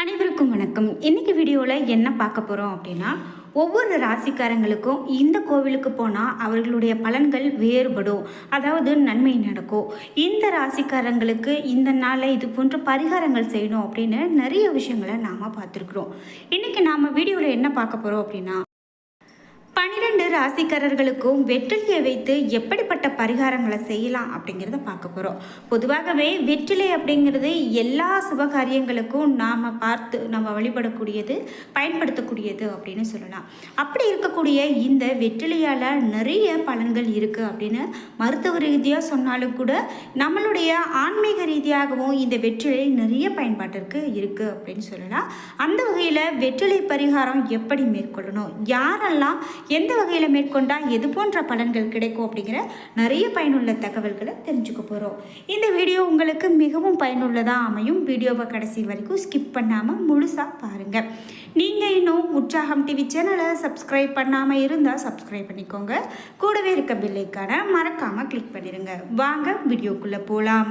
அனைவருக்கும் வணக்கம். இன்னைக்கு வீடியோவில் என்ன பார்க்க போகிறோம் அப்படின்னா ஒவ்வொரு ராசிக்காரங்களுக்கும் இந்த கோவிலுக்கு போனால் அவர்களுடைய பலன்கள் வேறுபடும். அதாவது நன்மை நடக்கும். இந்த ராசிக்காரங்களுக்கு இந்த நாளில் இது போன்ற பரிகாரங்கள் செய்யணும் அப்படின்னு நிறைய விஷயங்களை நாம் பார்த்துருக்குறோம். இன்றைக்கி நாம் வீடியோவில் என்ன பார்க்க போகிறோம் அப்படின்னா பன்னிரெண்டு ராசிக்காரர்களுக்கும் வெற்றிலையை வைத்து எப்படிப்பட்ட பரிகாரங்களை செய்யலாம் அப்படிங்கிறத பார்க்க போகிறோம் பொதுவாகவே வெற்றிலை அப்படிங்கிறது எல்லா சுபகாரியங்களுக்கும் நாம் பார்த்து நம்ம வழிபடக்கூடியது பயன்படுத்தக்கூடியது அப்படின்னு சொல்லலாம். அப்படி இருக்கக்கூடிய இந்த வெற்றிலையால் நிறைய பலன்கள் இருக்குது அப்படின்னு மருத்துவ ரீதியாக சொன்னாலும் கூட நம்மளுடைய ஆன்மீக ரீதியாகவும் இந்த வெற்றிலை நிறைய பயன்பாட்டிற்கு இருக்குது அப்படின்னு சொல்லலாம். அந்த வகையில் வெற்றிலை பரிகாரம் எப்படி மேற்கொள்ளணும்? யாரெல்லாம் எந்த வகையில் மேற்கொண்டால் எது போன்ற பலன்கள் கிடைக்கும் அப்படிங்கிற நிறைய பயனுள்ள தகவல்களை தெரிஞ்சுக்க போகிறோம் இந்த வீடியோ உங்களுக்கு மிகவும் பயனுள்ளதாக அமையும். வீடியோவை கடைசி வரைக்கும் ஸ்கிப் பண்ணாமல் முழுசாக பாருங்கள் நீங்கள் இன்னும் உற்சாகம் டிவி சேனலை சப்ஸ்கிரைப் பண்ணாமல் இருந்தால் சப்ஸ்கிரைப் பண்ணிக்கோங்க. கூடவே இருக்க பில்லைக்கான மறக்காமல் கிளிக் பண்ணிடுங்க வாங்க வீடியோக்குள்ளே போகலாம்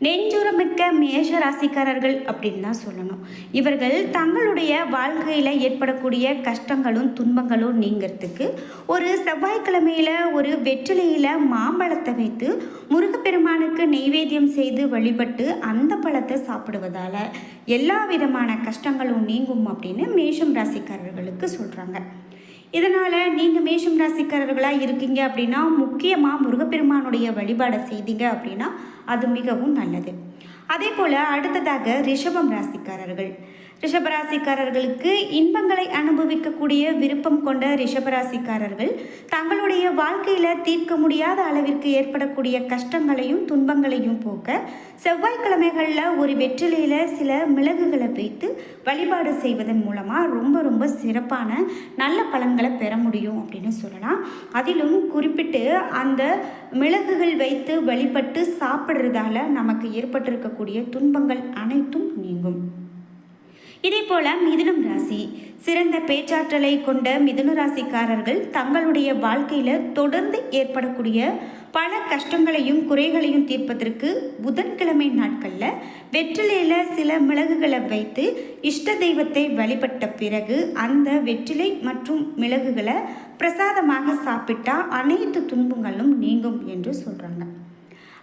நெஞ்சுரமிக்க மேஷ ராசிக்காரர்கள் அப்படின்னு தான் சொல்லணும். இவர்கள் தங்களுடைய வாழ்க்கையில் ஏற்படக்கூடிய கஷ்டங்களும் துன்பங்களும் நீங்கிறதுக்கு ஒரு செவ்வாய்க்கிழமையில் ஒரு வெற்றிலையில் மாம்பழத்தை வைத்து முருகப்பெருமானுக்கு நெய்வேத்தியம் செய்து வழிபட்டு அந்த பழத்தை சாப்பிடுவதால் எல்லா விதமான கஷ்டங்களும் நீங்கும் அப்படின்னு மேஷம் ராசிக்காரர்களுக்கு சொல்கிறாங்க இதனால் நீங்கள் மேஷம் ராசிக்காரர்களாக இருக்கீங்க அப்படின்னா முக்கியமாக முருகப்பெருமானுடைய வழிபாடை செய்தீங்க அப்படின்னா அது மிகவும் நல்லது. அதே போல் அடுத்ததாக ரிஷபம் ராசிக்காரர்கள். ரிஷபராசிக்காரர்களுக்கு இன்பங்களை அனுபவிக்கக்கூடிய விருப்பம் கொண்ட ரிஷபராசிக்காரர்கள் தங்களுடைய வாழ்க்கையில் தீர்க்க முடியாத அளவிற்கு ஏற்படக்கூடிய கஷ்டங்களையும் துன்பங்களையும் போக்க செவ்வாய்க்கிழமைகளில் ஒரு வெற்றிலையில் சில மிளகுகளை வைத்து வழிபாடு செய்வதன் மூலமாக ரொம்ப ரொம்ப சிறப்பான நல்ல பலன்களை பெற முடியும் அப்படின்னு சொல்லலாம். அதிலும் குறிப்பிட்டு அந்த மிளகுகள் வைத்து வழிபட்டு சாப்பிட்றதால நமக்கு ஏற்பட்டிருக்கக்கூடிய துன்பங்கள் அனைத்தும் நீங்கும். இதே போல மிதுனம் ராசி. சிறந்த பேச்சாற்றலை கொண்ட மிதுன ராசிக்காரர்கள் தங்களுடைய வாழ்க்கையில் தொடர்ந்து ஏற்படக்கூடிய பல கஷ்டங்களையும் குறைகளையும் தீர்ப்பதற்கு புதன்கிழமை நாட்களில் வெற்றிலையில் சில மிளகுகளை வைத்து இஷ்ட தெய்வத்தை வழிபட்ட பிறகு அந்த வெற்றிலை மற்றும் மிளகுகளை பிரசாதமாக சாப்பிட்டா அனைத்து துன்பங்களும் நீங்கும் என்று சொல்கிறாங்க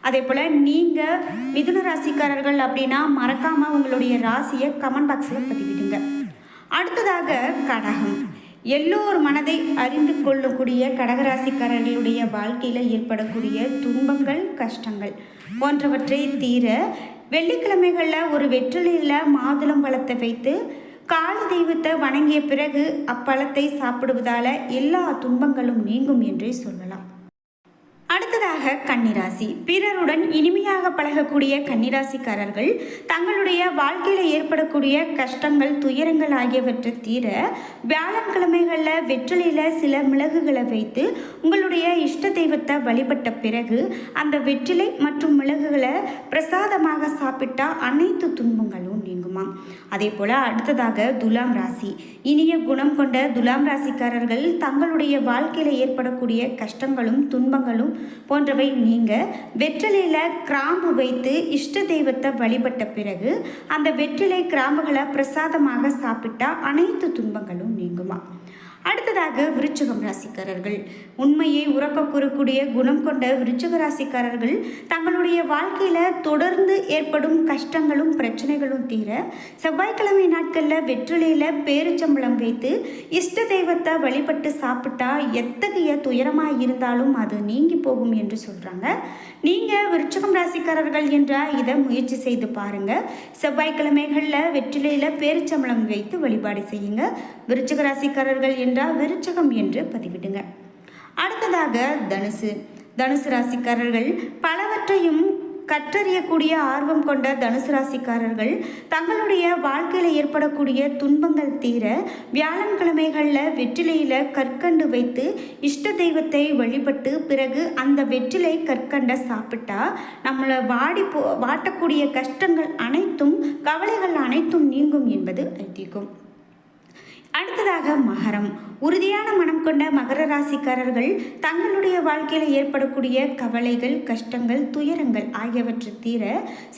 அதே போல் நீங்கள் மிதுன ராசிக்காரர்கள் அப்படின்னா மறக்காமல் உங்களுடைய ராசியை கமெண்ட் பாக்ஸில் பதிவிடுங்க. அடுத்ததாக கடகம். எல்லோர் மனதை அறிந்து கொள்ளக்கூடிய கடகராசிக்காரர்களுடைய வாழ்க்கையில் ஏற்படக்கூடிய துன்பங்கள் கஷ்டங்கள் போன்றவற்றை தீர வெள்ளிக்கிழமைகளில் ஒரு வெற்றிலையில் மாதுளம் பழத்தை வைத்து கால தெய்வத்தை வணங்கிய பிறகு அப்பழத்தை சாப்பிடுவதால் எல்லா துன்பங்களும் நீங்கும் என்றே சொல்லலாம். அடுத்ததாக கன்னிராசி. பிறருடன் இனிமையாக பழகக்கூடிய கன்னிராசிக்காரர்கள் தங்களுடைய வாழ்க்கையில் ஏற்படக்கூடிய கஷ்டங்கள் துயரங்கள் ஆகியவற்றை தீர வியாழக்கிழமைகளில் வெற்றிலையில் சில மிளகுகளை வைத்து உங்களுடைய இஷ்ட தெய்வத்தை வழிபட்ட பிறகு அந்த வெற்றிலை மற்றும் மிளகுகளை பிரசாதமாக சாப்பிட்டா அனைத்து துன்பங்களும் நீங்குமா அதே போல் அடுத்ததாக துலாம் ராசி. இனிய குணம் கொண்ட துலாம் ராசிக்காரர்கள் தங்களுடைய வாழ்க்கையில் ஏற்படக்கூடிய கஷ்டங்களும் துன்பங்களும் போன்றவை நீங்க வெற்றிலையில் கிராம்பு வைத்து இஷ்ட தெய்வத்தை வழிபட்ட பிறகு அந்த வெற்றிலை கிராம்புகளை பிரசாதமாக சாப்பிட்டா அனைத்து துன்பங்களும் நீங்குமா? அடுத்ததாக விருச்சகம் ராசிக்காரர்கள். உண்மையை உறக்க கூறக்கூடிய குணம் கொண்ட விருச்சக ராசிக்காரர்கள் தங்களுடைய வாழ்க்கையில் தொடர்ந்து ஏற்படும் கஷ்டங்களும் பிரச்சனைகளும் தீர செவ்வாய்க்கிழமை நாட்களில் வெற்றிலையில் பேரிச்சம்பளம் வைத்து இஷ்ட தெய்வத்தை வழிபட்டு சாப்பிட்டா எத்தகைய துயரமாக இருந்தாலும் அது நீங்கி போகும் என்று சொல்கிறாங்க நீங்கள் விருச்சகம் ராசிக்காரர்கள் என்றால் இதை முயற்சி செய்து பாருங்கள் செவ்வாய்க்கிழமைகளில் வெற்றிலையில் பேரிச்சம்பளம் வைத்து வழிபாடு செய்யுங்க. விருச்சக ராசிக்காரர்கள் என்று என்றால் விருச்சகம் என்று பதிவிடுங்க. அடுத்ததாக தனுசு. தனுசு ராசிக்காரர்கள் பலவற்றையும் கற்றறியக்கூடிய ஆர்வம் கொண்ட தனுசு ராசிக்காரர்கள் தங்களுடைய வாழ்க்கையில் ஏற்படக்கூடிய துன்பங்கள் தீர வியாழன்கிழமைகளில் வெற்றிலையில் கற்கண்டு வைத்து இஷ்ட தெய்வத்தை வழிபட்டு பிறகு அந்த வெற்றிலை கற்கண்டை சாப்பிட்டா நம்மளை வாடி போ வாட்டக்கூடிய கஷ்டங்கள் அனைத்தும் கவலைகள் அனைத்தும் நீங்கும் என்பது ஐதீகம். அடுத்ததாக மகரம். உறுதியான மனம் கொண்ட மகர ராசிக்காரர்கள் தங்களுடைய வாழ்க்கையில் ஏற்படக்கூடிய கவலைகள் கஷ்டங்கள் துயரங்கள் ஆகியவற்றை தீர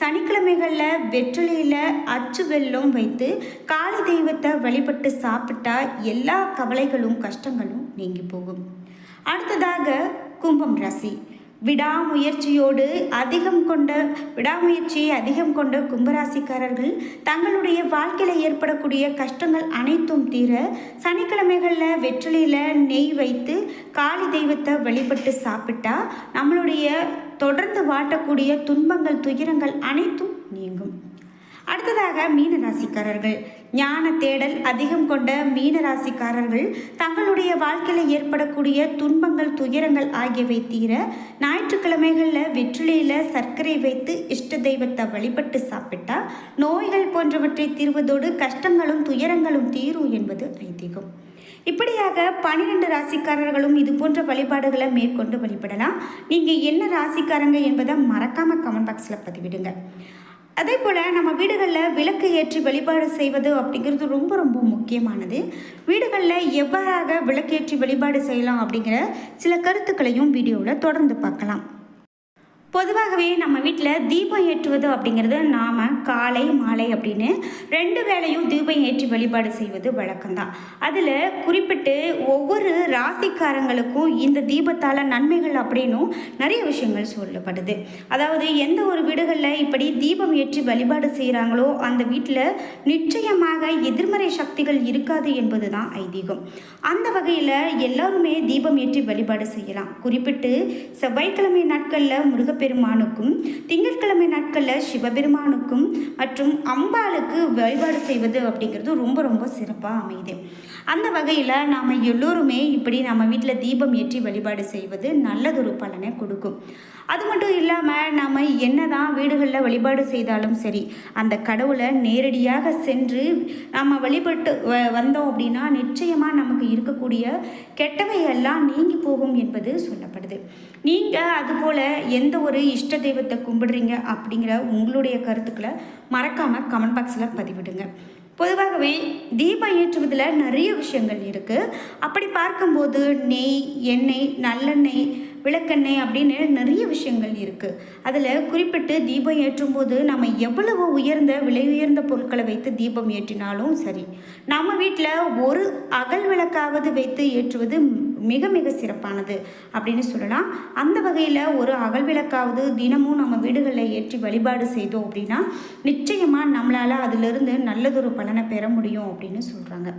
சனிக்கிழமைகளில் வெற்றிலையில் அச்சு வெல்லம் வைத்து காளி தெய்வத்தை வழிபட்டு சாப்பிட்டா எல்லா கவலைகளும் கஷ்டங்களும் நீங்கி போகும். அடுத்ததாக கும்பம் ராசி. விடாமுயற்சியோடு அதிகம் கொண்ட விடாமுயற்சியை அதிகம் கொண்ட கும்பராசிக்காரர்கள் தங்களுடைய வாழ்க்கையில் ஏற்படக்கூடிய கஷ்டங்கள் அனைத்தும் தீர சனிக்கிழமைகளில் வெற்றிலையில் நெய் வைத்து காளி தெய்வத்தை வழிபட்டு சாப்பிட்டா நம்மளுடைய தொடர்ந்து வாட்டக்கூடிய துன்பங்கள் துயரங்கள் அனைத்தும் நீங்கும். அடுத்ததாக மீன ராசிக்காரர்கள் ஞான தேடல் அதிகம் கொண்ட மீன ராசிக்காரர்கள் தங்களுடைய வாழ்க்கையில் ஏற்படக்கூடிய துன்பங்கள் துயரங்கள் ஆகியவை தீர ஞாயிற்றுக்கிழமைகளில் வெற்றிலையில் சர்க்கரை வைத்து இஷ்ட தெய்வத்தை வழிபட்டு சாப்பிட்டா நோய்கள் போன்றவற்றை தீர்வதோடு கஷ்டங்களும் துயரங்களும் தீரும் என்பது ஐதீகம். இப்படியாக பனிரெண்டு ராசிக்காரர்களும் இது போன்ற வழிபாடுகளை மேற்கொண்டு வழிபடலாம். நீங்கள் என்ன ராசிக்காரங்க என்பதை மறக்காமல் கமெண்ட் பாக்ஸில் பதிவிடுங்க. அதே போல் நம்ம வீடுகளில் விளக்கு ஏற்றி வழிபாடு செய்வது அப்படிங்கிறது ரொம்ப ரொம்ப முக்கியமானது. வீடுகளில் எவ்வாறாக விளக்கேற்றி வழிபாடு செய்யலாம் அப்படிங்கிற சில கருத்துக்களையும் வீடியோவில் தொடர்ந்து பார்க்கலாம். பொதுவாகவே நம்ம வீட்டில் தீபம் ஏற்றுவது அப்படிங்கிறது நாம் காலை மாலை அப்படின்னு ரெண்டு வேளையும் தீபம் ஏற்றி வழிபாடு செய்வது வழக்கம்தான். அதில் குறிப்பிட்டு ஒவ்வொரு ராசிக்காரங்களுக்கும் இந்த தீபத்தால் நன்மைகள் அப்படின்னும் நிறைய விஷயங்கள் சொல்லப்படுது. அதாவது எந்த ஒரு வீடுகளில் இப்படி தீபம் ஏற்றி வழிபாடு செய்கிறாங்களோ அந்த வீட்டில் நிச்சயமாக எதிர்மறை சக்திகள் இருக்காது என்பது தான் ஐதீகம். அந்த வகையில் எல்லாருமே தீபம் ஏற்றி வழிபாடு செய்யலாம். குறிப்பிட்டு செவ்வாய்க்கிழமை நாட்களில் முருக முருகப்பெருமானுக்கும் திங்கட்கிழமை நாட்களில் சிவபெருமானுக்கும் மற்றும் அம்பாளுக்கு வழிபாடு செய்வது அப்படிங்கிறது ரொம்ப ரொம்ப சிறப்பாக அமையுது. அந்த வகையில் நாம் எல்லோருமே இப்படி நம்ம வீட்டில் தீபம் ஏற்றி வழிபாடு செய்வது நல்லதொரு பலனை கொடுக்கும். அது மட்டும் இல்லாமல் நம்ம என்ன தான் வீடுகளில் வழிபாடு செய்தாலும் சரி அந்த கடவுளை நேரடியாக சென்று நம்ம வழிபட்டு வ- வந்தோம் அப்படின்னா நிச்சயமாக நமக்கு இருக்கக்கூடிய கெட்டவையெல்லாம் நீங்கி போகும் என்பது சொல்லப்படுது. நீங்கள் அதுபோல் எந்த ஒரு ஒரு இஷ்ட தெய்வத்தை கும்பிடுறீங்க அப்படிங்கிற உங்களுடைய கருத்துக்களை மறக்காமல் கமெண்ட் பாக்ஸில் பதிவிடுங்க. பொதுவாகவே தீபம் ஏற்றுவதில் நிறைய விஷயங்கள் இருக்குது அப்படி பார்க்கும்போது நெய் எண்ணெய் நல்லெண்ணெய் விளக்கெண்ணெய் அப்படின்னு நிறைய விஷயங்கள் இருக்குது அதில் குறிப்பிட்டு தீபம் ஏற்றும்போது நம்ம எவ்வளவு உயர்ந்த விலை உயர்ந்த பொருட்களை வைத்து தீபம் ஏற்றினாலும் சரி நம்ம வீட்டில் ஒரு அகல் விளக்காவது வைத்து ஏற்றுவது மிக மிக சிறப்பானது அப்படின்னு சொல்லலாம். அந்த வகையில் ஒரு அகல் விளக்காவது தினமும் நம்ம வீடுகளில் ஏற்றி வழிபாடு செய்தோம் அப்படின்னா நிச்சயமாக நம்மளால் அதிலிருந்து நல்லதொரு பலனை பெற முடியும் அப்படின்னு சொல்கிறாங்க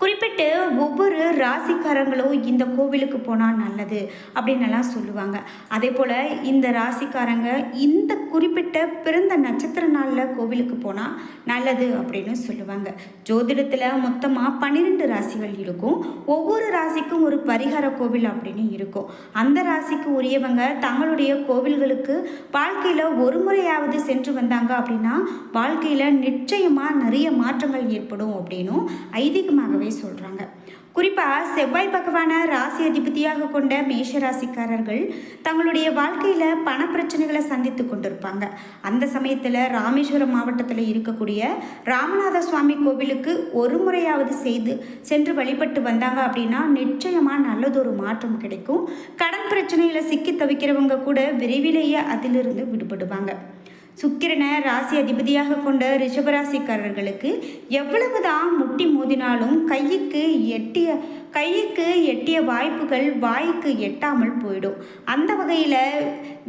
குறிப்பிட்டு ஒவ்வொரு ராசிக்காரங்களும் இந்த கோவிலுக்கு போனால் நல்லது அப்படின்னெல்லாம் சொல்லுவாங்க. அதே போல் இந்த ராசிக்காரங்க இந்த குறிப்பிட்ட பிறந்த நட்சத்திர நாளில் கோவிலுக்கு போனால் நல்லது அப்படின்னு சொல்லுவாங்க. ஜோதிடத்தில் மொத்தமாக பன்னிரெண்டு ராசிகள் இருக்கும். ஒவ்வொரு ராசிக்கும் ஒரு பரிகார கோவில் அப்படின்னு இருக்கும். அந்த ராசிக்கு உரியவங்க தங்களுடைய கோவில்களுக்கு வாழ்க்கையில் ஒரு முறையாவது சென்று வந்தாங்க அப்படின்னா வாழ்க்கையில் நிச்சயமாக நிறைய மாற்றங்கள் ஏற்படும் அப்படின்னும் ஐதீகமாகவே சொல்கிறாங்க குறிப்பாக செவ்வாய் பகவான ராசி அதிபதியாக கொண்ட மேஷ ராசிக்காரர்கள் தங்களுடைய வாழ்க்கையில் பண பிரச்சனைகளை சந்தித்து கொண்டிருப்பாங்க. அந்த சமயத்தில் ராமேஸ்வரம் மாவட்டத்தில் இருக்கக்கூடிய ராமநாத சுவாமி கோவிலுக்கு ஒரு முறையாவது செய்து சென்று வழிபட்டு வந்தாங்க அப்படின்னா நிச்சயமாக நல்லதொரு மாற்றம் கிடைக்கும். கடன் பிரச்சனையில் சிக்கி தவிக்கிறவங்க கூட விரைவிலேயே அதிலிருந்து விடுபடுவாங்க. சுக்கிரனை ராசி அதிபதியாக கொண்ட ரிஷபராசிக்காரர்களுக்கு எவ்வளவுதான் முட்டி மோதினாலும் கைக்கு எட்டிய கைக்கு எட்டிய வாய்ப்புகள் வாய்க்கு எட்டாமல் போயிடும். அந்த வகையில்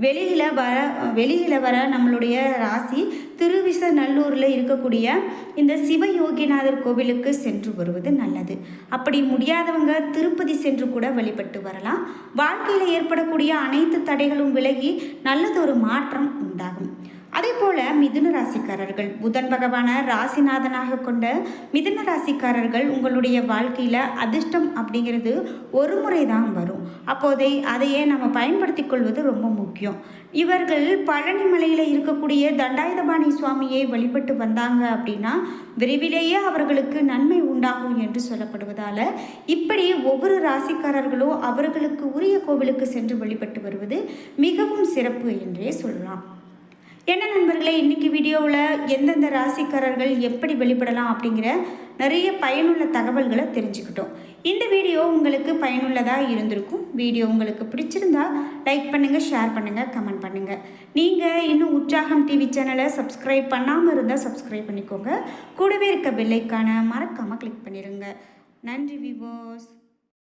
வெளியில் வர வெளியில் வர நம்மளுடைய ராசி திருவிசநல்லூரில் இருக்கக்கூடிய இந்த சிவயோகிநாதர் கோவிலுக்கு சென்று வருவது நல்லது. அப்படி முடியாதவங்க திருப்பதி சென்று கூட வழிபட்டு வரலாம். வாழ்க்கையில் ஏற்படக்கூடிய அனைத்து தடைகளும் விலகி நல்லதொரு மாற்றம் உண்டாகும். அதே போல் மிதுன ராசிக்காரர்கள். புதன் பகவான ராசிநாதனாக கொண்ட மிதுன ராசிக்காரர்கள் உங்களுடைய வாழ்க்கையில் அதிர்ஷ்டம் அப்படிங்கிறது ஒரு முறை தான் வரும். அப்போதை அதையே நம்ம பயன்படுத்தி கொள்வது ரொம்ப முக்கியம். இவர்கள் பழனி மலையில் இருக்கக்கூடிய தண்டாயுதபாணி சுவாமியை வழிபட்டு வந்தாங்க அப்படின்னா விரைவிலேயே அவர்களுக்கு நன்மை உண்டாகும் என்று சொல்லப்படுவதால் இப்படி ஒவ்வொரு ராசிக்காரர்களும் அவர்களுக்கு உரிய கோவிலுக்கு சென்று வழிபட்டு வருவது மிகவும் சிறப்பு என்றே சொல்லலாம். என்ன நண்பர்களே இன்னைக்கு வீடியோவில் எந்தெந்த ராசிக்காரர்கள் எப்படி வெளிப்படலாம் அப்படிங்கிற நிறைய பயனுள்ள தகவல்களை தெரிஞ்சுக்கிட்டோம். இந்த வீடியோ உங்களுக்கு பயனுள்ளதாக இருந்திருக்கும். வீடியோ உங்களுக்கு பிடிச்சிருந்தா லைக் பண்ணுங்கள் ஷேர் பண்ணுங்கள் கமெண்ட் பண்ணுங்கள் நீங்கள் இன்னும் உற்சாகம் டிவி சேனலை சப்ஸ்கிரைப் பண்ணாமல் இருந்தால் சப்ஸ்கிரைப் பண்ணிக்கோங்க. கூடவே இருக்க பெல்லைக்கான மறக்காமல் கிளிக் பண்ணிடுங்க நன்றி விவோஸ்